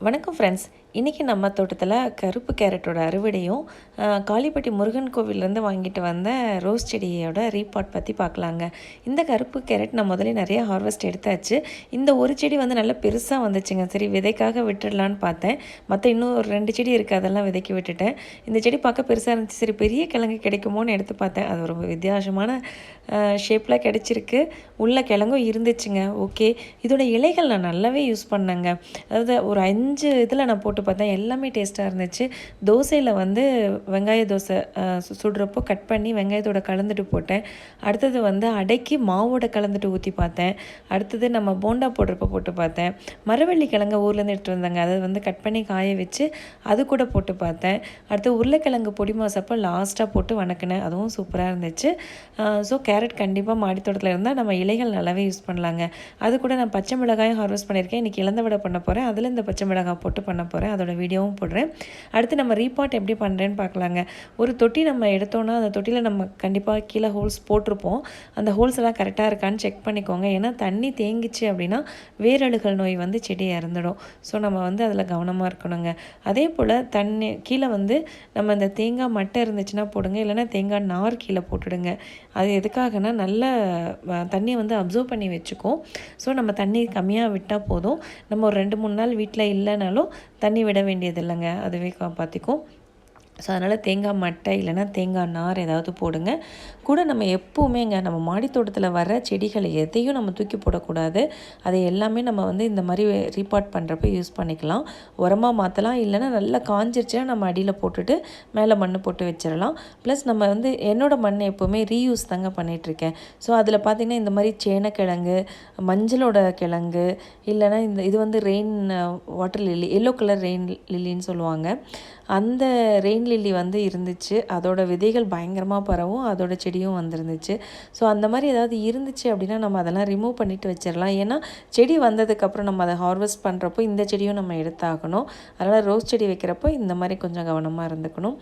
வணக்கம் ஃப்ரெண்ட்ஸ் இன்றைக்கி நம்ம தோட்டத்தில் கருப்பு கேரட்டோட அறுவடையும் காளிப்பட்டி முருகன் கோவிலேருந்து வாங்கிட்டு வந்த ரோஸ் செடியோட ரீபாட் பற்றி பார்க்கலாங்க. இந்த கருப்பு கேரட் நான் முதல்ல நிறைய ஹார்வெஸ்ட் எடுத்தாச்சு. இந்த ஒரு செடி வந்து நல்லா பெருசாக வந்துச்சுங்க. சரி விதைக்காக விட்டுடலான்னு பார்த்தேன். மற்ற இன்னும் ஒரு ரெண்டு செடி இருக்குது அதெல்லாம் விதைக்கி விட்டுட்டேன். இந்த செடி பார்க்க பெருசாக இருந்துச்சு. சரி பெரிய கிழங்கு கிடைக்குமோன்னு எடுத்து பார்த்தேன். அது ஒரு வித்தியாசமான ஷேப்பில் கிடச்சிருக்கு. உள்ள கிழங்கும் இருந்துச்சுங்க. ஓகே இதோட இலைகள் நான் நல்லாவே யூஸ் பண்ணேங்க. அதாவது ஒரு அஞ்சு இதில் நான் போட்டு பார்த்தேன் எல்லாமே டேஸ்ட்டாக இருந்துச்சு. தோசையில் வந்து வெங்காய தோசை சுடுறப்போ கட் பண்ணி வெங்காயத்தோட கலந்துட்டு போட்டேன். அடுத்தது வந்து அடைக்கி மாவோட கலந்துட்டு ஊற்றி பார்த்தேன். அடுத்தது நம்ம போண்டா போடுறப்போ போட்டு பார்த்தேன். மரவள்ளி கிழங்க ஊர்லேருந்து எடுத்துகிட்டு வந்தாங்க. அதை வந்து கட் பண்ணி காய வச்சு அது கூட போட்டு பார்த்தேன். அடுத்து உருளைக்கிழங்கு பொடி மாசப்போ லாஸ்ட்டாக போட்டு வணக்கினேன். அதுவும் சூப்பராக இருந்துச்சு. ஸோ கேரட் கண்டிப்பாக மாடித்தோட்டத்தில் இருந்தால் நம்ம இலைகள் நல்லாவே யூஸ் பண்ணலாங்க. அது கூட நான் பச்சை மிளகாயும் ஹார்வெஸ்ட் பண்ணியிருக்கேன். இன்றைக்கி இழந்த விட பண்ண போகிறேன் அதில் இந்த பச்சை மிளகாய் போட்டு பண்ண போகிறேன் அதோட வீடியோவும் போடுறேன். அடுத்து நம்ம ரீபாட் எப்படி பண்ணுறேன்னு பார்க்கலாங்க. ஒரு தொட்டி நம்ம எடுத்தோன்னா அந்த தொட்டியில் நம்ம கண்டிப்பாக கீழே ஹோல்ஸ் போட்டிருப்போம். அந்த ஹோல்ஸ் எல்லாம் கரெக்டாக இருக்கான்னு செக் பண்ணிக்கோங்க. ஏன்னா தண்ணி தேங்கிச்சு அப்படின்னா வேரழுகல் நோய் வந்து செடி இறந்துடும். ஸோ நம்ம வந்து அதில் கவனமாக இருக்கணுங்க. அதே போல் தண்ணி கீழே வந்து நம்ம இந்த தேங்காய் மட்டை இருந்துச்சுன்னா போடுங்க. இல்லைன்னா தேங்காய் நார் கீழே போட்டுடுங்க. அது எதுக்காகனா நல்ல தண்ணியை வந்து அப்சர்வ் பண்ணி வச்சுக்கும். ஸோ நம்ம தண்ணி கம்மியாக விட்டால் போதும். நம்ம ஒரு ரெண்டு மூணு நாள் வீட்டில் இல்லைனாலும் தண்ணி விட வேண்டியது இல்லைங்க அதுவே காப்பாற்றிக்கும் ஸோ அதனால் தேங்காய் மட்டை இல்லைன்னா தேங்காய் நார் ஏதாவது போடுங்க. கூட நம்ம எப்போவுமேங்க நம்ம மாடி தோட்டத்தில் வர செடிகளை எதையும் நம்ம தூக்கி போடக்கூடாது. அதை எல்லாமே நம்ம வந்து இந்த மாதிரி ரீபார்ட் பண்ணுறப்ப யூஸ் பண்ணிக்கலாம். உரமாக மாற்றலாம் இல்லைன்னா நல்லா காஞ்சிருச்சுன்னா நம்ம அடியில் போட்டுட்டு மேலே மண் போட்டு வச்சிடலாம். ப்ளஸ் நம்ம வந்து என்னோடய மண் எப்போவுமே ரீயூஸ் தாங்க பண்ணிகிட்ருக்கேன் ஸோ அதில் பார்த்திங்கன்னா இந்த மாதிரி சேனக்கிழங்கு மஞ்சளோட கிழங்கு இல்லைன்னா இந்த இது வந்து rain water lily yellow colour rain லில்லின்னு சொல்லுவாங்க. அந்த ரெயின் லில்லி வந்து இருந்துச்சு. அதோட விதைகள் பயங்கரமாக பரவும். அதோட செடியும் வந்துருந்துச்சு. ஸோ அந்த மாதிரி ஏதாவது இருந்துச்சு அப்படின்னா நம்ம அதெல்லாம் ரிமூவ் பண்ணிட்டு வச்சிடலாம். ஏன்னா செடி வந்ததுக்கப்புறம் நம்ம அதை ஹார்வெஸ்ட் பண்ணுறப்போ இந்த செடியும் நம்ம எடுத்தாகணும். அதனால் ரோஸ் செடி வைக்கிறப்போ இந்த மாதிரி கொஞ்சம் கவனமாக இருந்துக்கணும்.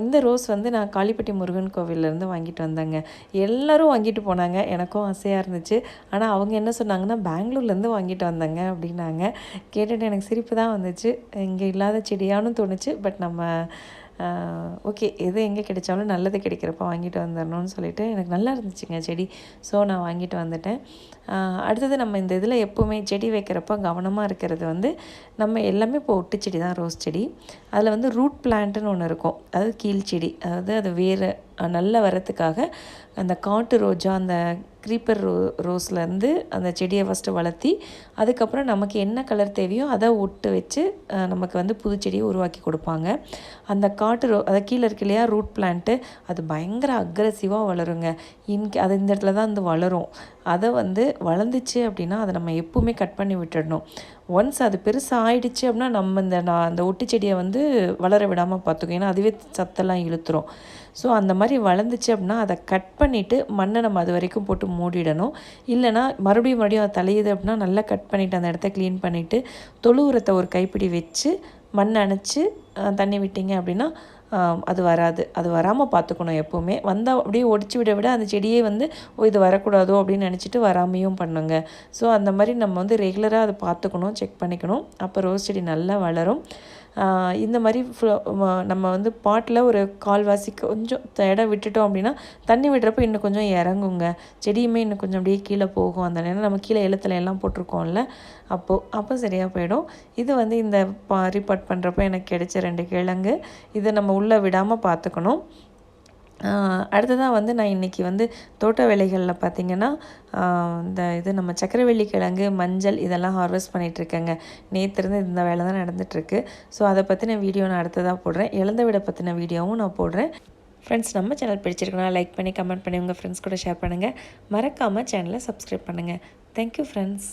இந்த ரோஸ் வந்து நான் காளிப்பட்டி முருகன் கோவிலேருந்து வாங்கிட்டு வந்தேங்க. எல்லோரும் வாங்கிட்டு போனாங்க. எனக்கும் ஆசையாக இருந்துச்சு. ஆனால் அவங்க என்ன சொன்னாங்கன்னா பெங்களூர்லேருந்து வாங்கிட்டு வந்தாங்க அப்படின்னாங்க. கேட்டுட்டு எனக்கு சிரிப்பு தான் வந்துச்சு. இங்கே இல்லாத செடியானும் தோணுச்சு. பட் நம்ம ஓகே எது எங்கே கிடைச்சாலும் நல்லது கிடைக்கிறப்ப வாங்கிட்டு வந்துடணும்னு சொல்லிட்டு எனக்கு நல்லா இருந்துச்சுங்க செடி. ஸோ நான் வாங்கிட்டு வந்துட்டேன். அடுத்தது நம்ம இந்த இதில் எப்போவுமே செடி வைக்கிறப்ப கவனமாக இருக்கிறது வந்து நம்ம எல்லாமே இப்போ ஒட்டு செடி தான் ரோஸ் செடி. அதில் வந்து ரூட் பிளான்ட்டுன்னு ஒன்று இருக்கும். அதாவது கீழ் செடி. அதாவது அது வேறு நல்லா வரத்துக்காக அந்த காட்டு ரோஜா அந்த க்ரீப்பர் ரோ ரோஸ்லேருந்து அந்த செடியை ஃபஸ்ட்டு வளர்த்தி அதுக்கப்புறம் நமக்கு என்ன கலர் தேவையோ அதை ஒட்டு வச்சு நமக்கு வந்து புது செடியை உருவாக்கி கொடுப்பாங்க. அந்த காட்டு ரோ அதை கீழே இருக்கு இல்லையா ரூட் பிளான்ட்டு அது பயங்கர அக்ரஸிவாக வளருங்க. இன்கே அது இந்த இடத்துல தான் வந்து வளரும். அதை வந்து வளர்ந்துச்சு அப்படின்னா அதை நம்ம எப்பவுமே கட் பண்ணி விட்டுடணும் ஒன்ஸ் அது பெருசாக ஆயிடுச்சு அப்படின்னா நம்ம இந்த நான் அந்த ஒட்டு செடியை வந்து வளர விடாமல் பார்த்துக்கோ ஏன்னா அதுவே சத்தெல்லாம் இழுத்துரும். ஸோ அந்த மாதிரி வளர்ந்துச்சு அப்படின்னா அதை கட் பண்ணிவிட்டு மண்ணை நம்ம அது வரைக்கும் போட்டு மூடிடணும். இல்லைன்னா மறுபடியும் மறுபடியும் அது தலையுது அப்படின்னா நல்லா கட் பண்ணிவிட்டு அந்த இடத்த க்ளீன் பண்ணிவிட்டு தொழு உரத்தை ஒரு கைப்பிடி வச்சு மண் அணைச்சி தண்ணி விட்டீங்க அப்படின்னா அது வராது. அது வராமல் பார்த்துக்கணும் எப்போவுமே. வந்தால் அப்படியே ஒடிச்சு விட விட அந்த செடியே வந்து ஓ இது வரக்கூடாதோ? அப்படின்னு நினச்சிட்டு வராமையும் பண்ணுங்க. ஸோ அந்த மாதிரி நம்ம வந்து ரெகுலராக அதை பார்த்துக்கணும் செக் பண்ணிக்கணும். அப்போ ரோஸ் செடி நல்லா வளரும். இந்த மாதிரி நம்ம வந்து பாட்டில் ஒரு கால்வாசி கொஞ்சம் இடம் விட்டுட்டோம் அப்படின்னா தண்ணி விடுறப்ப இன்னும் கொஞ்சம் இறங்குங்க. செடியுமே இன்னும் கொஞ்சம் அப்படியே கீழே போகும். அந்த நேரம் நம்ம கீழே எழுத்துல எல்லாம் போட்டிருக்கோம்ல. அப்போது அப்போ சரியாக போயிடும். இது வந்து இந்த பா ரிப்போர்ட் பண்ணுறப்ப எனக்கு கிடைச்ச ரெண்டு கிழங்கு. இதை நம்ம உள்ளே விடாமல் பார்த்துக்கணும் அடுத்ததாக வந்து நான் இன்றைக்கி வந்து தோட்ட வேலைகளில் பார்த்தீங்கன்னா இந்த இது நம்ம சக்கரவள்ளி கிழங்கு மஞ்சள் இதெல்லாம் ஹார்வெஸ்ட் பண்ணிகிட்ருக்கேங்க நேற்றுருந்து இந்த வேலை தான் நடந்துகிட்ருக்கு ஸோ அதை பற்றின வீடியோ நான் அடுத்ததாக போடுறேன். இழந்த விட பற்றின வீடியோவும் நான் போடுறேன். ஃப்ரெண்ட்ஸ் நம்ம சேனல் பிடிச்சிருக்கனா லைக் பண்ணி கமெண்ட் பண்ணி உங்கள் ஃப்ரெண்ட்ஸ் கூட ஷேர் பண்ணுங்கள் மறக்காமல் சேனலை சப்ஸ்கிரைப் பண்ணுங்கள் தேங்க்யூ ஃப்ரெண்ட்ஸ்